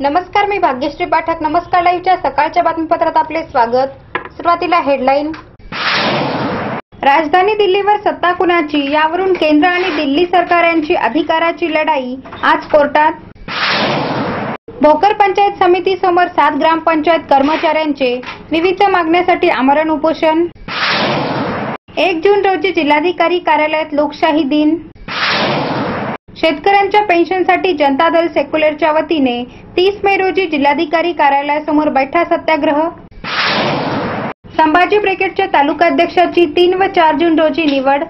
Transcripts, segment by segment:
नमस्कार मी भाग्यश्री पाठक. नमस्कार लाईव्हच्या सकाळच्या बातमीपत्रात आपले स्वागत. सुरुवातीला हेडलाईन. राजधानी दिल्लीवर सत्ता कुणाची? यावरून केंद्र आणि दिल्ली सरकार यांची अधिकाराची लढाई आज कोर्टात. भोकर पंचायत समिती समोर सात ग्रामपंचायत कर्मचाऱ्यांचे विविध मागण्यासाठी आमरण उपोषण. एक जून रोजी जिल्हाधिकारी कार्यालयात लोकशाही दिन. शेतकऱ्यांच्या पेन्शनसाठी जनता दल सेक्युलरच्या वतीने तीस मे रोजी जिल्हाधिकारी कार्यालयासमोर बैठा सत्याग्रह. संभाजी ब्रिगेडच्या तालुकाध्यक्षाची तीन व चार जून रोजी निवड.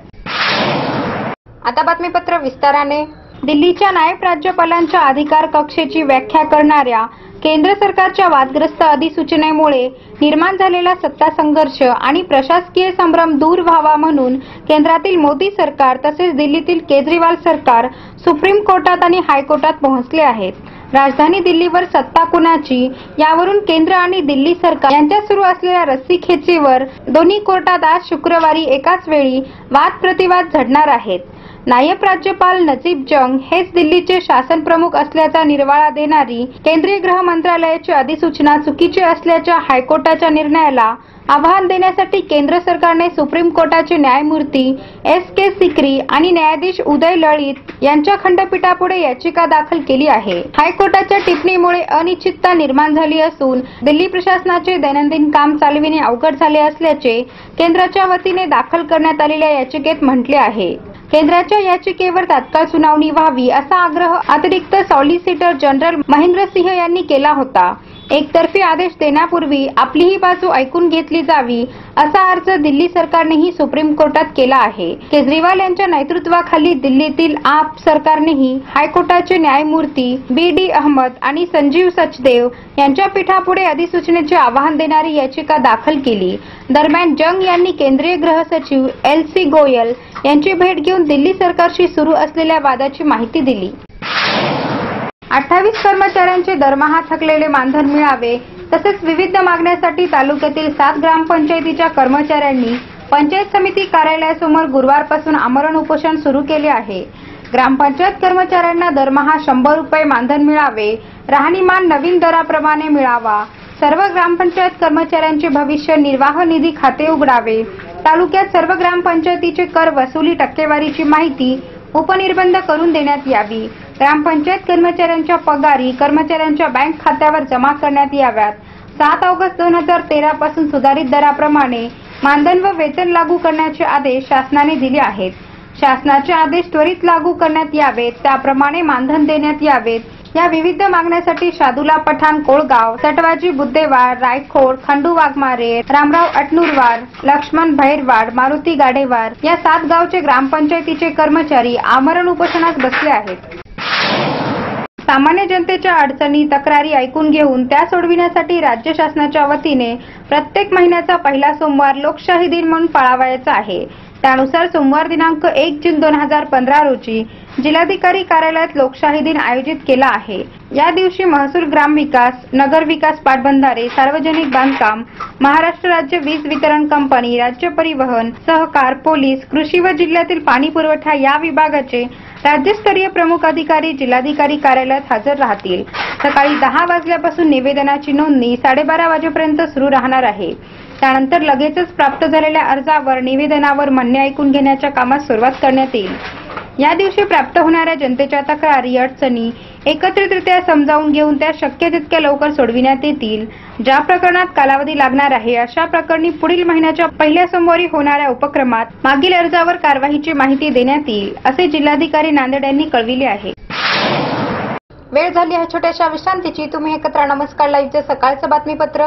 आता बातमीपत्र विस्ताराने. दिल्लीच्या नायब राज्यपालांच्या अधिकार कक्षेची व्याख्या करणाऱ्या केंद्र सरकारच्या वादग्रस्त अधिसूचनेमुळे निर्माण झालेला सत्ता संघर्ष आणि प्रशासकीय संभ्रम दूर व्हावा म्हणून केंद्रातील मोदी सरकार तसेच दिल्लीतील केजरीवाल सरकार सुप्रीम कोर्टात आणि हायकोर्टात पोहोचले आहेत. राजधानी दिल्लीवर सत्ता कुणाची? यावरून केंद्र आणि दिल्ली सरकार यांच्यात सुरू असलेल्या रस्सीखेचीवर दोन्ही कोर्टात आज शुक्रवारी एकाच वेळी वाद प्रतिवाद झडणार आहेत. नायब राज्यपाल नजीब जंग हेच दिल्लीचे शासन प्रमुख असल्याचा निर्वाळा देणारी केंद्रीय गृह मंत्रालयाची अधिसूचना चुकीची असल्याच्या हायकोर्टाच्या निर्णयाला आव्हान देण्यासाठी केंद्र सरकारने सुप्रीम कोर्टाचे न्यायमूर्ती एस के सिक्री आणि न्यायाधीश उदय लळित यांच्या खंडपीठापुढे याचिका दाखल केली आहे. हायकोर्टाच्या टिप्पणीमुळे अनिश्चितता निर्माण झाली असून दिल्ली प्रशासनाचे दैनंदिन काम चालविणे अवघड झाले असल्याचे केंद्राच्या वतीने दाखल करण्यात आलेल्या याचिकेत म्हटले आहे. केंद्राच्या याचिकेवर तात्काळ सुनावणी व्हावी असा आग्रह अतिरिक्त सॉलिसिटर जनरल महेंद्र सिंह यांनी केला होता. एकतर्फी आदेश देण्यापूर्वी आपलीही बाजू ऐकून घेतली जावी असा अर्ज दिल्ली सरकारनेही सुप्रीम कोर्टात केला आहे. केजरीवाल यांच्या नेतृत्वाखाली दिल्लीतील आप सरकारनेही हायकोर्टाचे न्यायमूर्ती बी डी अहमद आणि संजीव सचदेव यांच्या पीठापुढे अधिसूचनेचे आवाहन देणारी याचिका दाखल केली. दरम्यान जंग यांनी केंद्रीय गृह सचिव एल सी गोयल यांची भेट घेऊन दिल्ली सरकारशी सुरू असलेल्या वादाची माहिती दिली. अठ्ठावीस कर्मचाऱ्यांचे दरमहा थकलेले मानधन मिळावे तसेच विविध मागण्यासाठी तालुक्यातील सात ग्रामपंचायतीच्या कर्मचाऱ्यांनी पंचायत समिती कार्यालयासमोर गुरुवारपासून आमरण उपोषण सुरू केले आहे. ग्रामपंचायत कर्मचाऱ्यांना दरमहा शंभर रुपये मानधन मिळावे राहणीमान नवीन दराप्रमाणे मिळावा सर्व ग्रामपंचायत कर्मचाऱ्यांचे भविष्य निर्वाह निधी खाते उघडावे. तालुक्यात सर्व ग्रामपंचायतीचे कर वसुली टक्केवारीची माहिती उपनिर्बंध करून देण्यात यावी. ग्रामपंचायत कर्मचाऱ्यांच्या पगारी कर्मचाऱ्यांच्या बँक खात्यावर जमा करण्यात याव्यात. सात ऑगस्ट दोन हजार तेरा पासून सुधारित दराप्रमाणे मानधन व वेतन लागू करण्याचे आदेश शासनाने दिले आहेत. शासनाचे आदेश त्वरित लागू करण्यात यावेत. त्याप्रमाणे मानधन देण्यात यावेत. या विविध मागण्यासाठी शादुला पठाण कोळगाव सटवाजी बुद्धेवाड रायखोड खंडू वाघमारे रामराव अटनुरवार लक्ष्मण भैरवाड मारुती गाडेवार या सात गावचे ग्रामपंचायतीचे कर्मचारी आमरण उपोषणास बसले आहेत. सामान्य जनतेच्या अडचणी तक्रारी ऐकून घेऊन त्या सोडविण्यासाठी राज्य शासनाच्या वतीने प्रत्येक महिन्याचा पहिला सोमवार लोकशाही दिन म्हणून पाळावयाचा आहे. त्यानुसार सोमवार दिनांक एक जून दोन हजार पंधरा रोजी जिल्हाधिकारी कार्यालयात लोकशाही दिन आयोजित केला आहे. या दिवशी महसूल ग्राम विकास नगर विकास पाटबंधारे सार्वजनिक बांधकाम महाराष्ट्र राज्य वीज वितरण कंपनी राज्य परिवहन सहकार पोलीस कृषी व जिल्ह्यातील पाणी पुरवठा या विभागाचे राज्यस्तरीय प्रमुख अधिकारी जिल्हाधिकारी कार्यालयात हजर राहतील. सकाळी दहा वाजल्यापासून निवेदनाची नोंदणी साडेबारा वाजेपर्यंत सुरू राहणार आहे. त्यानंतर लगेचच प्राप्त झालेल्या अर्जावर निवेदनावर म्हणणे ऐकून घेण्याच्या कामास सुरुवात करण्यात येईल. या दिवशी प्राप्त होणाऱ्या जनतेच्या तक्रारी अडचणी एकत्रितरित्या समजावून घेऊन त्या शक्य तितक्या लवकर सोडविण्यात येतील. ज्या प्रकरणात कालावधी लागणार आहे अशा प्रकरणी पुढील महिन्याच्या पहिल्या सोमवारी होणाऱ्या उपक्रमात मागील अर्जावर कारवाईची माहिती देण्यात येईल असे जिल्हाधिकारी नांदेड यांनी कळविले आहे. वेळ झाली आहे छोट्याशा विश्रांतीची. तुम्ही एकत्र नमस्कार. लाईव्हचे सकाळचं बातमीपत्र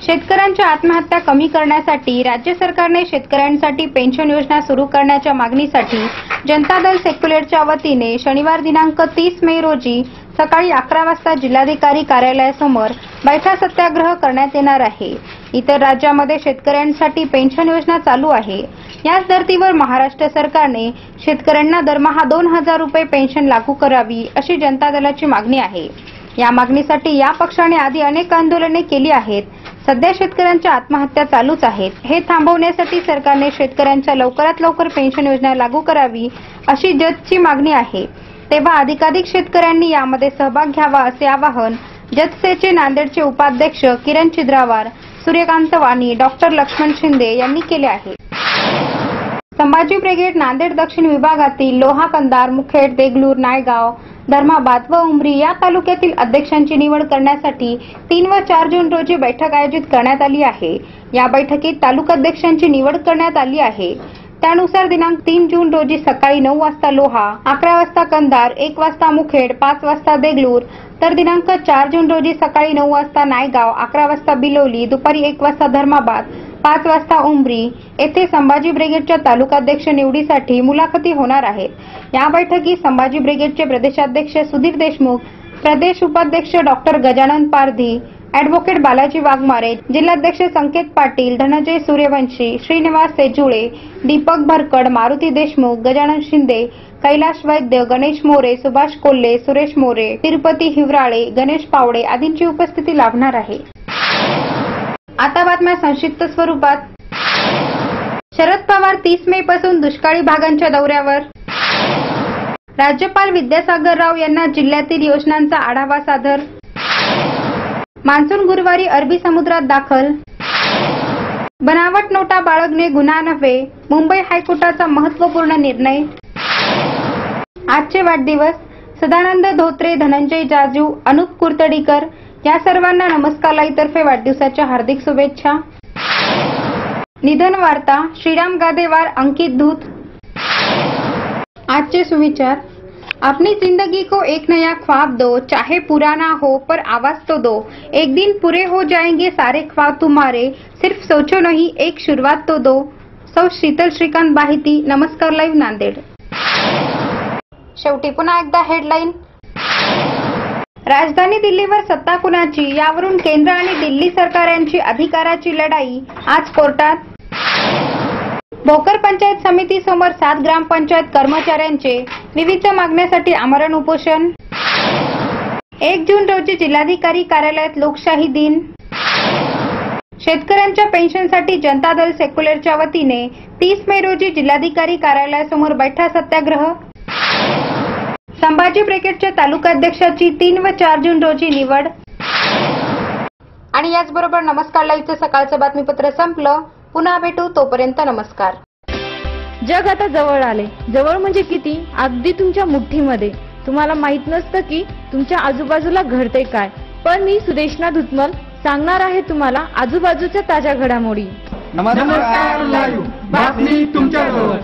शेतकऱ्यांच्या आत्महत्या कमी करण्यासाठी राज्य सरकारने शेतकऱ्यांसाठी पेन्शन योजना सुरू करण्याच्या मागणीसाठी जनता दल सेक्युलरच्या वतीने शनिवार दिनांक तीस मे रोजी सकाळी अकरा वाजता जिल्हाधिकारी कार्यालयासमोर बैठा सत्याग्रह करण्यात येणार आहे. इतर राज्यामध्ये शेतकऱ्यांसाठी पेन्शन योजना चालू आहे. याच धर्तीवर महाराष्ट्र सरकारने शेतकऱ्यांना दरमहा दोन हजार रुपये पेन्शन लागू करावी अशी जनता दलाची मागणी आहे. या मागणीसाठी या पक्षाने आधी अनेक आंदोलने केली आहेत. सध्या शेतकऱ्यांच्या आत्महत्या चालूच आहेत. हे थांबवण्यासाठी सरकारने शेतकऱ्यांच्या लवकरात लवकर पेन्शन योजना लागू करावी अशी जतची मागणी आहे. तेव्हा अधिकाधिक शेतकऱ्यांनी यामध्ये सहभाग घ्यावा असे आवाहन जतसेचे नांदेडचे उपाध्यक्ष किरण छिद्रावार सूर्यकांत वाणी डॉक्टर लक्ष्मण शिंदे यांनी केले आहे. संभाजी ब्रिगेड नांदेड दक्षिण विभागातील लोहा कंदार मुखेड देगलूर नायगाव धर्माबाद व उमरी या तालुक्यातील अध्यक्षांची निवड करण्यासाठी तीन व चार जून रोजी बैठक आयोजित करण्यात आली आहे. या बैठकीत तालुकाध्यक्षांची निवड करण्यात आली आहे. त्यानुसार दिनांक तीन जून रोजी सकाळी नऊ वाजता लोहा अकरा वाजता कंधार एक वाजता मुखेड पाच वाजता देगलूर तर दिनांक चार जून रोजी सकाळी नऊ वाजता नायगाव अकरा वाजता बिलोली दुपारी एक वाजता धर्माबाद पाच वाजता उमरी येथे संभाजी ब्रिगेडच्या तालुकाध्यक्ष निवडीसाठी मुलाखती होणार आहेत. या बैठकीत संभाजी ब्रिगेडचे प्रदेशाध्यक्ष सुधीर देशमुख प्रदेश उपाध्यक्ष डॉक्टर गजानन पारधी ॲडव्होकेट बालाजी वाघमारे जिल्हाध्यक्ष संकेत पाटील धनंजय सूर्यवंशी श्रीनिवास सेजुळे दीपक भरकड मारुती देशमुख गजानन शिंदे कैलाश वैद्य गणेश मोरे सुभाष कोल्हे सुरेश मोरे तिरुपती हिवराळे गणेश पावडे आदींची उपस्थिती लाभणार आहे. आता बातम्या संक्षिप्त स्वरूपात. शरद पवार तीस मे पासून दुष्काळी भागांच्या दौऱ्यावर. राज्यपाल विद्यासागर राव यांना जिल्ह्यातील योजनांचा आढावा सादर. मान्सून गुरुवारी अरबी समुद्रात दाखल. बनावट नोटा बाळगणे गुन्हा नव्हे मुंबई हायकोर्टाचा महत्त्वपूर्ण निर्णय. आजचे वाढदिवस सदानंद धोत्रे धनंजय जाजू अनुप कुर्तडीकर या सर्वांना नमस्कार. लाईतर्फे वाढदिवसाच्या हार्दिक शुभेच्छा. निधन वार्ता श्रीराम गादेवार अंकित दूत. आज के सुविचार. अपनी जिंदगी को एक नया ख्वाब दो चाहे पुराना हो पर आवाज तो दो. एक दिन पूरे हो जाएंगे सारे ख्वाब तुम्हारे सिर्फ सोचो नहीं एक शुरुआत तो दो. सौ शीतल श्रीकांत बाहिती नमस्कार लाईव्ह नांदेड. शेवटी पुन्हा एकदा हेडलाईन राजधानी दिल्लीवर सत्ता कुणाची? यावरून केंद्र आणि दिल्ली सरकार यांची अधिकाराची लढाई आज कोर्टात. भोकर पंचायत समिती समोर सात ग्रामपंचायत कर्मचाऱ्यांचे विविध मागण्यासाठी आमरण उपोषण. एक जून रोजी जिल्हाधिकारी कार्यालयात लोकशाही दिन. शेतकऱ्यांच्या पेन्शनसाठी जनता दल सेक्युलरच्या वतीने तीस मे रोजी जिल्हाधिकारी कार्यालयासमोर बैठा सत्याग्रह. संभाजी ब्रिगेडच्या तालुकाध्यक्षाची तीन व चार जून रोजी निवड. आणि याचबरोबर नमस्कार लाईव्हचं सकाळचं बातमीपत्र संपलं. पुन्हा भेटू तोपर्यंत नमस्कार. जग आता जवळ आले. जवळ म्हणजे किती? अगदी तुमच्या मुठ्ठीमध्ये तुम्हाला माहीत नसतं की तुमच्या आजूबाजूला घडते काय. पण मी सुदेशना धुतमल सांगणार आहे तुम्हाला आजूबाजूच्या ताज्या घडामोडी. नमस्कार लाईव्ह. बातमी तुमच्याजवळ.